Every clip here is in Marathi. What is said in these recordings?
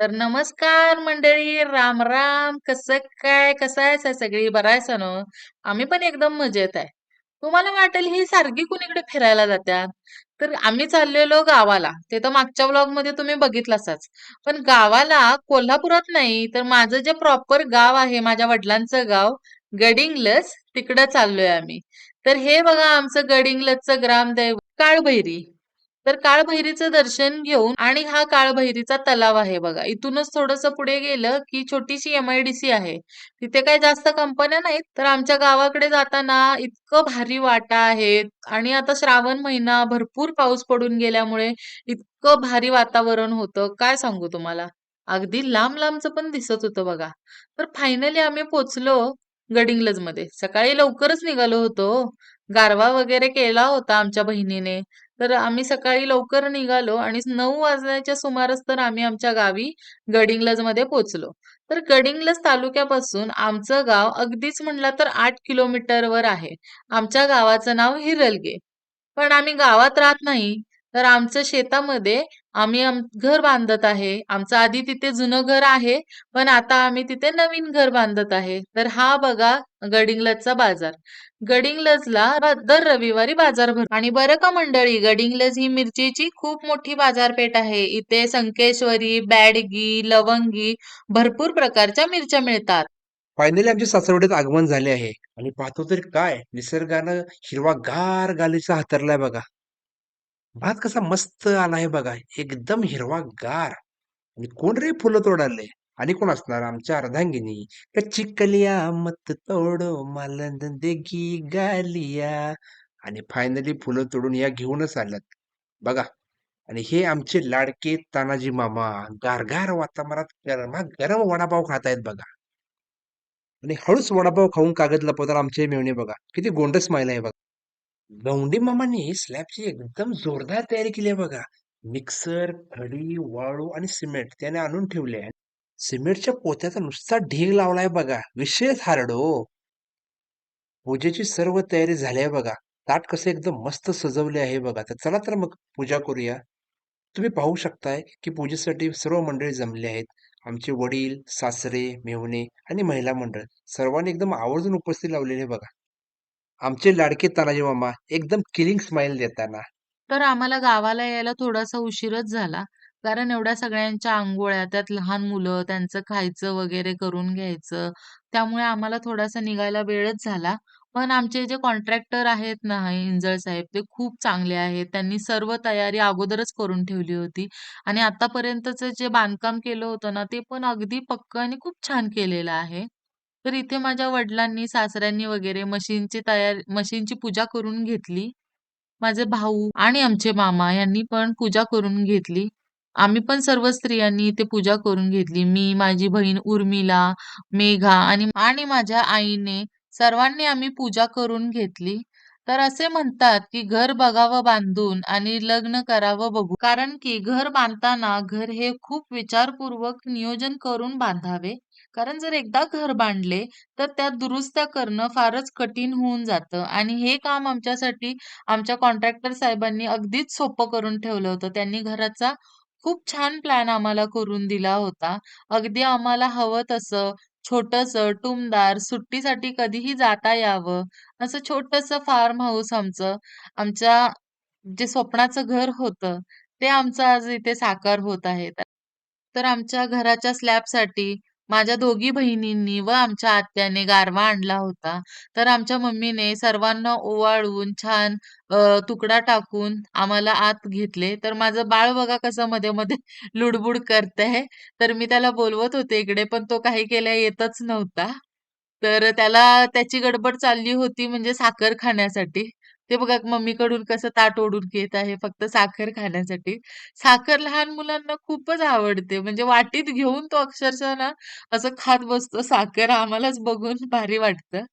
तर नमस्कार मंडळी, राम राम. कसं काय, कसं आहे सगळी? बरायचा आहेसा ना? आम्ही पण एकदम मजेत आहे. तुम्हाला वाटेल ही सारखी कुणीकडे फिरायला जात्यात. तर आम्ही चाललेलो गावाला. ते तर मागच्या व्लॉगमध्ये तुम्ही बघितलासाच. पण गावाला कोल्हापुरात नाही, तर माझं जे प्रॉपर गाव आहे, माझ्या वडिलांचं गाव गडिंगलस तिकडं चाललोय आम्ही. तर हे बघा आमचं गडिंगलसचं ग्रामदैव काळभैरी. तर काळभैरीचं दर्शन घेऊन आणि हा काळभैरीचा तलाव आहे बघा. इथूनच थोडंसं पुढे गेलं की छोटीशी एम आयडीसी आहे. तिथे काही जास्त कंपन्या नाहीत. तर आमच्या गावाकडे जाताना इतकं भारी वाटा आहेत आणि आता श्रावण महिना भरपूर पाऊस पडून गेल्यामुळे इतकं भारी वातावरण होतं, काय सांगू तुम्हाला. अगदी लांब-लांबचं पण दिसत होतं बघा. तर फायनली आम्ही पोहोचलो गडिंग्लजमध्ये. सकाळी लवकरच निघालो होतो गारवा वगैरे केला होता आमच्या बहिणीने. तर आम्ही सकाळी लवकर निघालो आणि नऊ वाजण्याच्या सुमारास तर आम्ही आमच्या गावी गडिंग्लजमध्ये पोहोचलो. तर गडिंग्लज तालुक्यापासून आमचं गाव अगदीच म्हणला तर आठ किलोमीटरवर आहे. आमच्या गावाचं नाव हिरलगे. पण आम्ही गावात राहत नाही, तर आमच्या शेतामध्ये आम्ही आम घर बांधत आहे. आमचं आधी तिथे जुनं घर आहे, पण आता आम्ही तिथे नवीन घर बांधत आहे. तर हा बघा गडिंगलजचा बाजार. गडिंगलजला दर रविवारी बाजार भरतो. आणि बरं का मंडळी, गडिंगलज ही मिरचीची खूप मोठी बाजारपेठ आहे. इथे संकेश्वरी, बॅडगी, लवंगी भरपूर प्रकारच्या मिरच्या मिळतात. फायनली आमच्या सासरवडीत आगमन झाले आहे आणि पाहतो तर काय निसर्गानं हिरवागार गालीचा हातरलाय बघा भात कसा मस्त आलाय बघा एकदम हिरवागार. आणि कोण रे फुलं तोडाले आणि कोण असणार आमच्या अर्धांगिनी. कच्ची कलिया मत तोडो मालंद देगी गालिया. आणि फायनली फुलं तोडून या घेऊनच आल्यात. बघा. आणि हे आमचे लाडके तानाजी मामा गारगार वातावरणात गरमा गरम वडापाव खातायत बघा. आणि हळूच वडापाव खाऊन कागद लपवताना आमचे मेवणे बघा. किती गोंडस मायला आहे बघा. गौंडी मामांनी स्लॅबची एकदम जोरदार तयारी केली आहे बघा. मिक्सर खडी वाळू आणि सिमेंट त्याने आणून ठेवले आहे. सिमेंटच्या पोत्याचा नुसता ढीग लावलाय बघा. विशेष हार्ड हो. पूजेची सर्व तयारी झाली आहे बघा. ताट कसे एकदम मस्त सजवले आहे बघा. तर चला तर मग पूजा करूया. तुम्ही पाहू शकताय की पूजेसाठी सर्व मंडळी जमले आहेत. आमचे वडील सासरे मेहुणे आणि महिला मंडळ सर्वांनी एकदम आवर्जून उपस्थित लावलेले बघा. आमचे लाडके तानाजी मामा एकदम किलिंग स्माइल देताना तर आम्हाला गावाला यायला थोडासा उशीरच झाला. कारण एवढ्या सगळ्यांच्या आंघोळ्या त्यात लहान मुलं, त्यांचं खायचं वगैरे करून घ्यायचं. त्यामुळे आम्हाला थोडासा निघायला वेळच झाला. पण आमचे जे कॉन्ट्रॅक्टर आहेत ना, इंजळ साहेब, ते खूप चांगले आहेत. त्यांनी सर्व तयारी अगोदरच करून ठेवली होती आणि आतापर्यंतचं जे बांधकाम केलं होतं ना, ते पण अगदी पक्क आणि खूप छान केलेलं आहे. तर इथे माझ्या वडिलांनी, सासऱ्यांनी वगैरे मशीनची तयार मशीनची पूजा करून घेतली. माझे भाऊ आणि आमचे मामा यांनी पण पूजा करून घेतली. आम्ही पण सर्व स्त्रियांनी इथे पूजा करून घेतली. मी, माझी बहीण उर्मिला, मेघा आणि आणि माझ्या आईने सर्वांनी आम्ही पूजा करून घेतली. तर असे म्हणतात, की घर बघावं बांधून आणि लग्न करावं बघू कारण की घर बांधताना घर हे खूप विचारपूर्वक नियोजन करून बांधावे. कारण जर एकदा घर बांधले, तर त्यात दुरुस्त्या करणं फारच कठीण होऊन जातं आणि हे काम आमच्यासाठी आमच्या कॉन्ट्रॅक्टर साहेबांनी अगदीच सोपं करून ठेवलं होतं. त्यांनी घराचा खूप छान प्लॅन आम्हाला करून दिला होता. अगदी आम्हाला हवं तसं छोटंसं, टुमदार, सुट्टीसाठी कधीही जाता यावं, असं छोटंसं फार्म हाऊस आमचं, आमच्या जे स्वप्नाचं घर होतं, ते आमचं आज इथे साकार होत आहे. तर आमच्या घराच्या स्लॅबसाठी माझ्या दोघी बहिणींनी व आमच्या आत्याने गारवा आणला होता. तर आमच्या मम्मीने सर्वांना ओवाळून छान अ, तुकडा टाकून आम्हाला आत घेतले. तर माझं बाळ बघा कसं मध्ये-मध्ये लुडबुड करतंय. तर मी त्याला बोलवत होते इकडे, पण तो काही केल्या येतच नव्हता. तर त्याला त्याची गडबड चालली होती म्हणजे साखर खाण्यासाठी. ते बघा मम्मीकडून कसं ताट ओढून घेत आहे फक्त साखर खाण्यासाठी. साखर लहान मुलांना खूपच आवडते. म्हणजे वाटीत घेऊन तो अक्षरशः ना असं खात बसतो साखर. आम्हालाच बघून भारी वाटतं.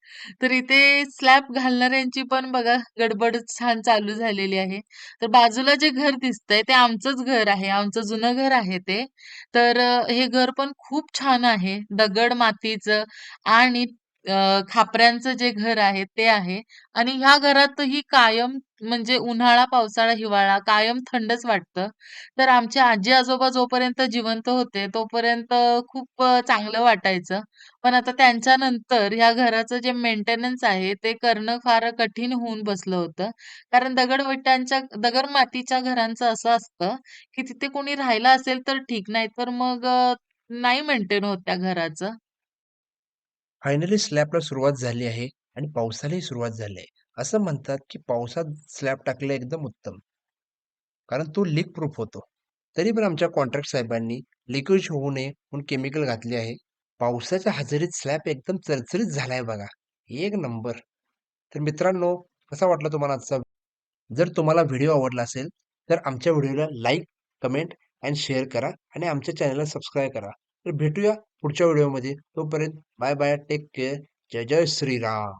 तर इथे स्लॅब घालणाऱ्यांची पण बघा गडबड छान चालू झालेली आहे. तर बाजूला जे घर दिसतंय ते आमचंच घर आहे. आमचं जुनं घर आहे ते. तर अ, हे घर पण खूप छान आहे. दगड मातीचं आणि अ, खापऱ्यांचं जे घर आहे ते आहे आणि ह्या घरातही कायम म्हणजे उन्हाळा, पावसाळा, हिवाळा कायम थंडच वाटतं. तर आमचे आजी-आजोबा जोपर्यंत जिवंत होते तोपर्यंत खूप अ, चांगलं वाटायचं. पण आता त्यांच्यानंतर ह्या घराचं जे मेंटेनन्स आहे ते करणं फार कठीण होऊन बसलं होतं. कारण दगड-विटांच्या दगड मातीच्या घरांचं असं असतं, की तिथे कोणी राहिलं असेल तर ठीक, नाहीतर मग अ, नाही मेंटेन होत त्या घराचं. फायनली स्लॅबला सुरुवात झाली आहे आणि पावसालाही सुरुवात झाली आहे. असं म्हणतात, की पावसात स्लॅब टाकलं एकदम उत्तम. कारण तो लीक प्रूफ होतो. तरी पण आमच्या कॉन्ट्रॅक्ट साहेबांनी लिकेज होऊ नये म्हणून केमिकल घातले आहे. पावसाच्या हजेरीत स्लॅब एकदम चरचरीत झालाय बघा. एक नंबर. तर मित्रांनो, कसा वाटला तुम्हाला आजचा जर तुम्हाला व्हिडिओ आवडला असेल, तर आमच्या व्हिडिओला लाईक, कमेंट अँड शेअर करा आणि आमच्या चॅनलला सबस्क्राईब करा. तर भेटूया पुढच्या व्हिडिओमध्ये. तोपर्यंत बाय बाय. Take care. जय जय श्रीराम.